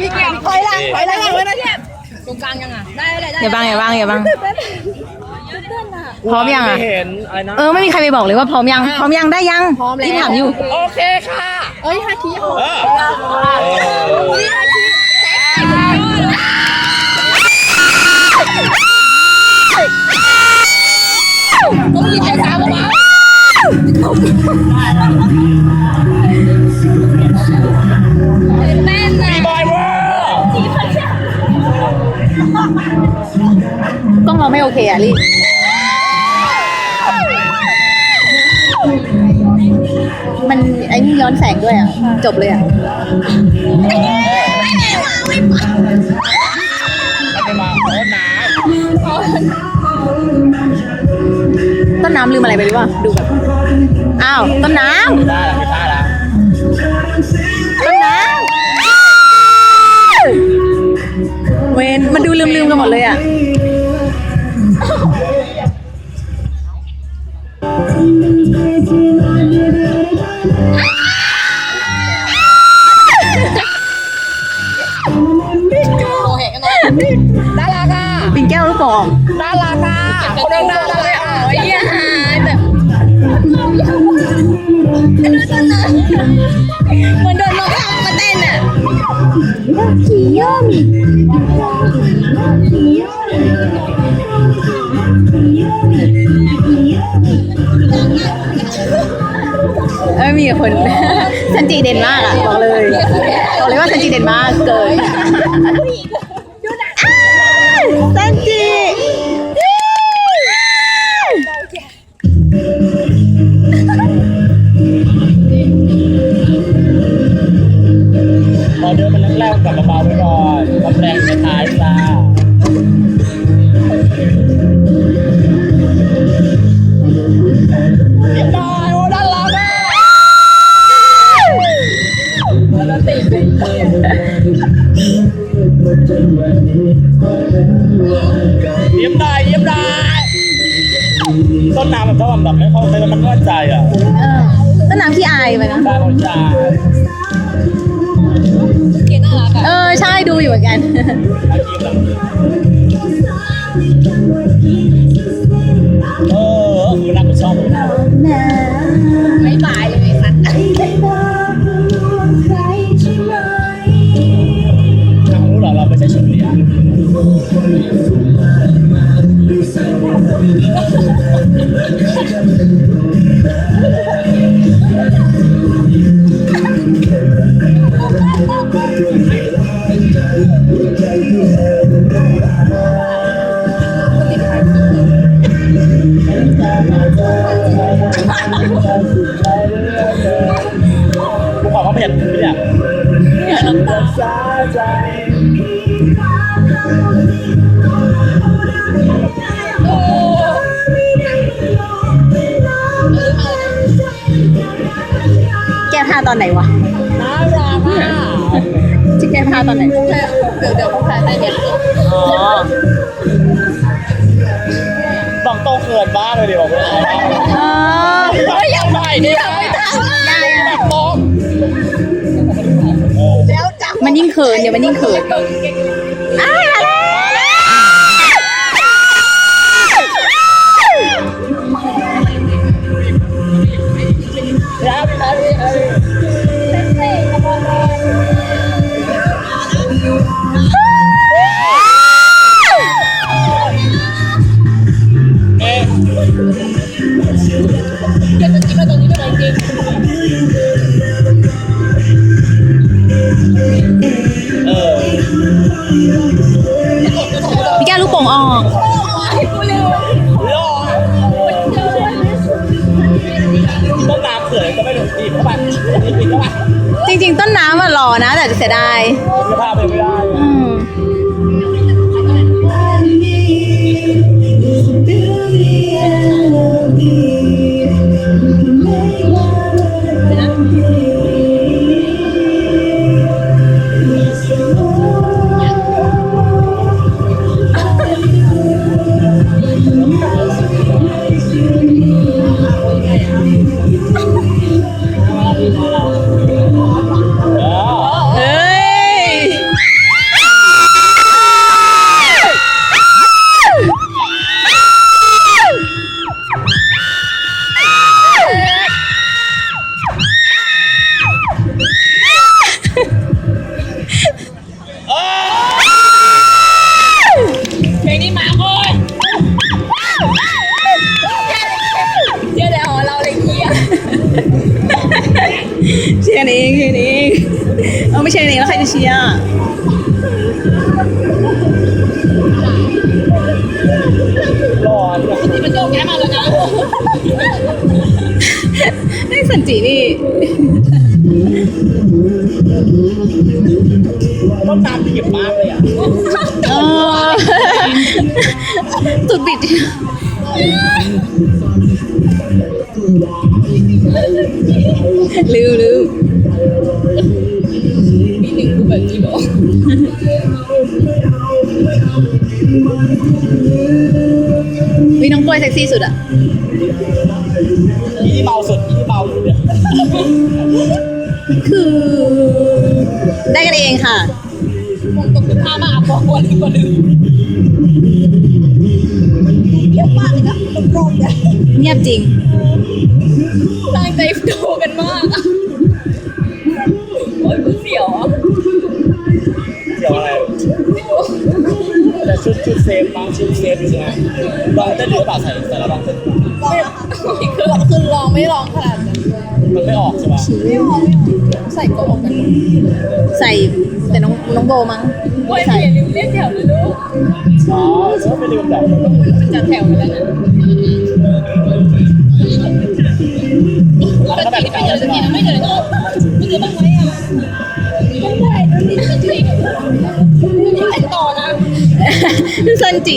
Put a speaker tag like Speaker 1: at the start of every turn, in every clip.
Speaker 1: พี่เกียร์ถอยหลังถอยหลังไว้นะเนี่ย
Speaker 2: ตรงกลางยังอะ ได้อะไรได้
Speaker 3: อย่าบังอย่าบังอย่าบังพร้อมยังอะ
Speaker 4: ไม่เห็นอะไรนะ
Speaker 3: เออไม่มีใครไปบอกเลยว่าพร้อมยัง พร้อมยังได้ยังที่ถามอยู่
Speaker 4: โอเคค่ะ
Speaker 2: เอ้ยฮาคิ
Speaker 4: เออ
Speaker 2: ต้องมีใจสาวบ้าแม่นนะ
Speaker 4: บอยเวอร์
Speaker 3: กล้องเราไม่โอเคอะลี่มันไอ้นี่ย้อนแสงด้วยอะ จบเลยอะ
Speaker 4: มันจะมาโคตรหนา
Speaker 3: ต้นน้ำลืมอะไรไปหรือเปล่าดูแบบอ้าว ต้นน้ำ นมันดูลืมๆกันหมดเลยอะ
Speaker 2: โมเหกันหน่อยน่ารักอะ
Speaker 3: ปิงแก้วลูกโป่ง
Speaker 2: น่ารักอะคนเดินหน้าเลยอะไอ้เหี้ยหายแบบเหมือนโดนน้องทำมาเต้นอะ
Speaker 3: เออมีคนฉันจีเด่นมากอะบอกเลยบอกเลยว่าฉันจีเด่นมากเกิน
Speaker 4: เรียบร้อยโอ้ด้านหลังอะเยี่ยมได้เยี่ยมได้ต้นน้ำมันชอบแบบไม่เข้าใจแล้วมันนวดใจอะ
Speaker 3: เออต้นน้ำขี้อายไปนะ
Speaker 4: ได้หมดจ้า
Speaker 2: เกน่ารักอะ
Speaker 3: เออใช่ดูอยู่เหมือนกัน
Speaker 4: เอ
Speaker 2: ไแก้
Speaker 3: ผ้าตอนไหนวะ
Speaker 2: น่ารักอะ
Speaker 3: จะแก้ผ้าตอนไหน
Speaker 2: เดี๋ยวเดี๋ยวเขาถ่ายได้เนี่ย
Speaker 3: อ๋อ
Speaker 4: บอกโตเกินบ้าเลยดิบอกเลย
Speaker 3: อ๋อ
Speaker 4: เฮ้ยยังใหม่ดิแบบโต
Speaker 3: มันยิ่งเขินเดี๋ยวมันยิ่งเขิน พี่แก้วลูกโป่งออก
Speaker 4: ต้นน้ำเขินก็ไม่ถูกตีบเข้าไปตีบเข้าไป
Speaker 3: จริงๆ ต้นน้ำอะหล่อนะ แต่เสียดาย
Speaker 4: เสื้อผ้าไปไม่ได้
Speaker 3: องแล้วใครจะเชียร์
Speaker 4: ร้อนอะ
Speaker 2: มันโยกแย้มาแล้วนะ
Speaker 3: นี่สันจินี่
Speaker 4: ต้นน้ำดิบมากเลยอะ
Speaker 3: เออสุดบิดลืมลืม
Speaker 2: มีหนึ่งกู แบบจีบอ
Speaker 3: มีน้องกล้วยเซ็กซี่สุดอะ
Speaker 4: อีที่เบาสุดอีที่เบาสุดเนี่ย
Speaker 3: คือ ได้กันเองค่ะ
Speaker 2: มึงตกเป็นท่ามาอาบบอกวันนึงวันนึงเยอะมากเลยนะรอบๆเนี่ย
Speaker 3: เงียบจริง
Speaker 2: ตั้งใจดูกันมากอะ
Speaker 4: ชุดชุดเซฟบางชุดเซฟอยู่ไงลองเต้นหรือเปล่าใส่ใส่แล้วลองเต้น
Speaker 2: ลองนะคะคือคือลองไม่ลองขนาดนั้น
Speaker 4: มันไม่ออกใช่ปะ
Speaker 2: ไม่ลองไม่ลองใส่กระบอกกัน
Speaker 3: ใส่แต่น้องน้องโบมั้ง
Speaker 2: โอ้ยเสียนิ้วเล่นแถวเลยลูก
Speaker 4: อ๋อแล้วไม่ลืมแบบ
Speaker 2: มันจะแถวไปแล้วนะ
Speaker 4: แล้วก็แบบ
Speaker 2: ไม่
Speaker 4: เจ
Speaker 2: อสักทีนะไม่เจอเนาะไม่เจอบ้างไหมอะ
Speaker 3: สันจิ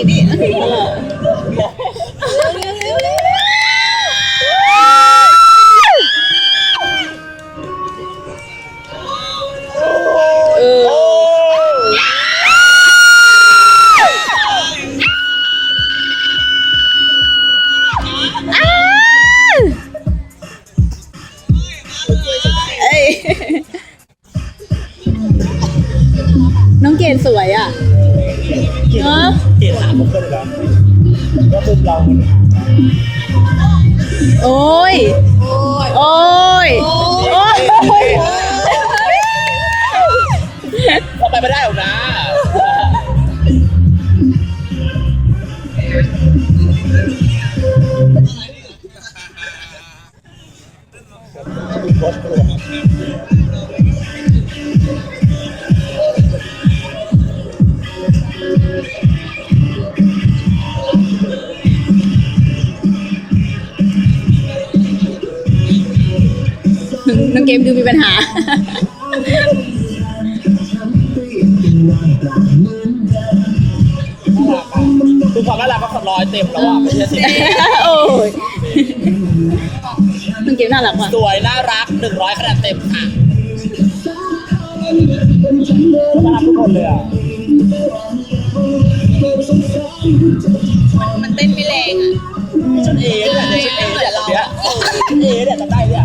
Speaker 3: น้องเก
Speaker 4: มดู
Speaker 3: มีปัญหา
Speaker 4: คือความน่ารักก็ร้อยเต็มแล้วอะไม่ใช่สิ
Speaker 3: โอ้ยน้องเกมน่ารักว่ะ
Speaker 4: สวยน่ารักหนึ่งร้อยคะแนนเต็มค่ะน่ารักทุกคนเลยอะ
Speaker 2: มันเต้นไม่แรงอะ
Speaker 4: ชุดเอเนี่ยชุดเอเนี่ยเราเนี่ยชุดเอเนี่ยจำได้เนี่ย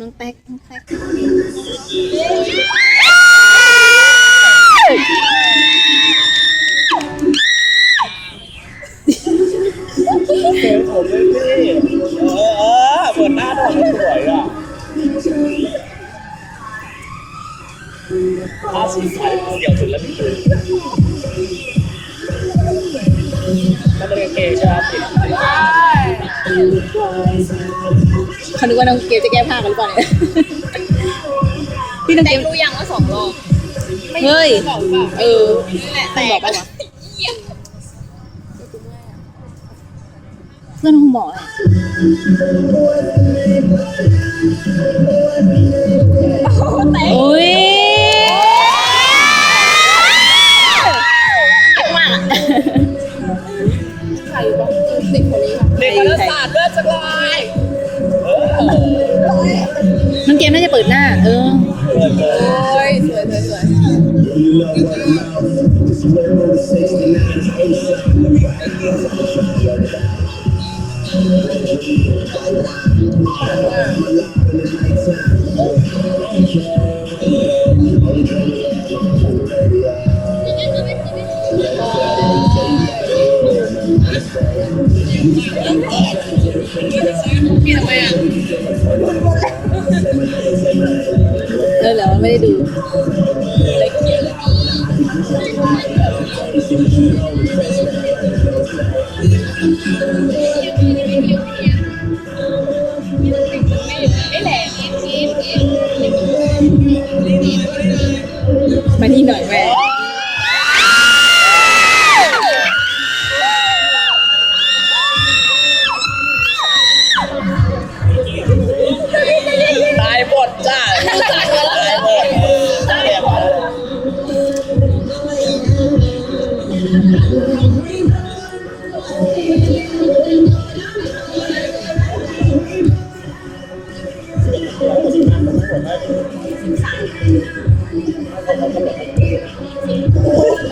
Speaker 3: น้องแป๊กน้องแป๊ก
Speaker 4: เซลผมเลยพี่เออเออเปิดหน้าหน่อยสวยอะถ้าสีใสวยเดี่ยวสุดแล้วพี่ มันเป็นเกย์ใช่ไหมติด
Speaker 3: เขานึกว่าน้องเกมจะแก้ผ้ากันหรือเปล่าเนี่ยพี่น้องเก
Speaker 2: แต่
Speaker 3: ม
Speaker 2: รู้ยังว่าสองรอบ
Speaker 3: เฮ้ย
Speaker 2: บอกเปล่า
Speaker 3: เออ
Speaker 2: นี่แหละ
Speaker 3: ต้
Speaker 2: แต่
Speaker 3: องบอก
Speaker 2: ก็
Speaker 3: ปะวะเพื่อนคงบอกแหละ
Speaker 2: แต่
Speaker 3: โอ้ย ม
Speaker 2: น่า
Speaker 4: จะ
Speaker 3: เปิดหน้า เออ
Speaker 2: โอ้ยสวยสวยสวย
Speaker 3: เไม่ได้ดู
Speaker 2: ไม่
Speaker 3: โ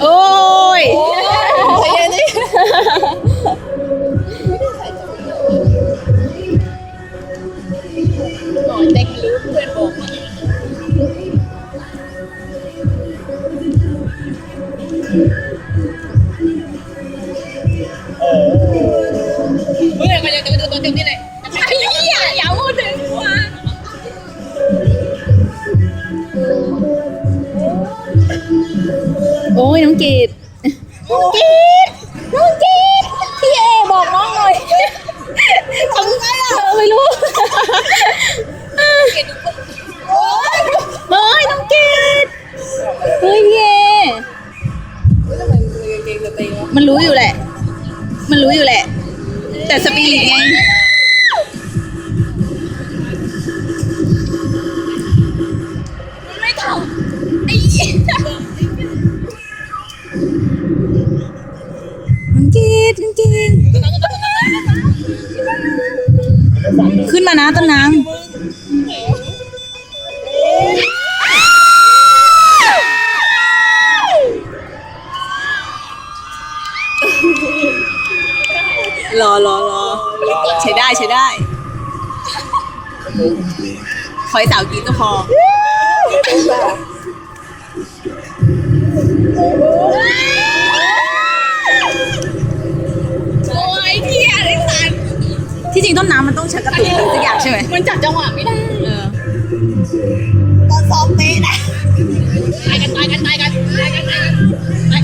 Speaker 3: อ้ย
Speaker 2: หน่อยเด็กรู้ นมานะต้น
Speaker 3: น้ำร
Speaker 2: อ
Speaker 3: รอรอใช้ได้ใช้ได้ ขอให้สาวกินก็พอ
Speaker 2: โต้
Speaker 3: นน้ำมันต้องชักกระตุกหรือสักอย่างใช่ไหม
Speaker 2: มันจับจังหวะไม่ได้
Speaker 3: เออ
Speaker 2: ตอนซ้อมเตะนะตายกันตายกันตายกันตายกันตายกัน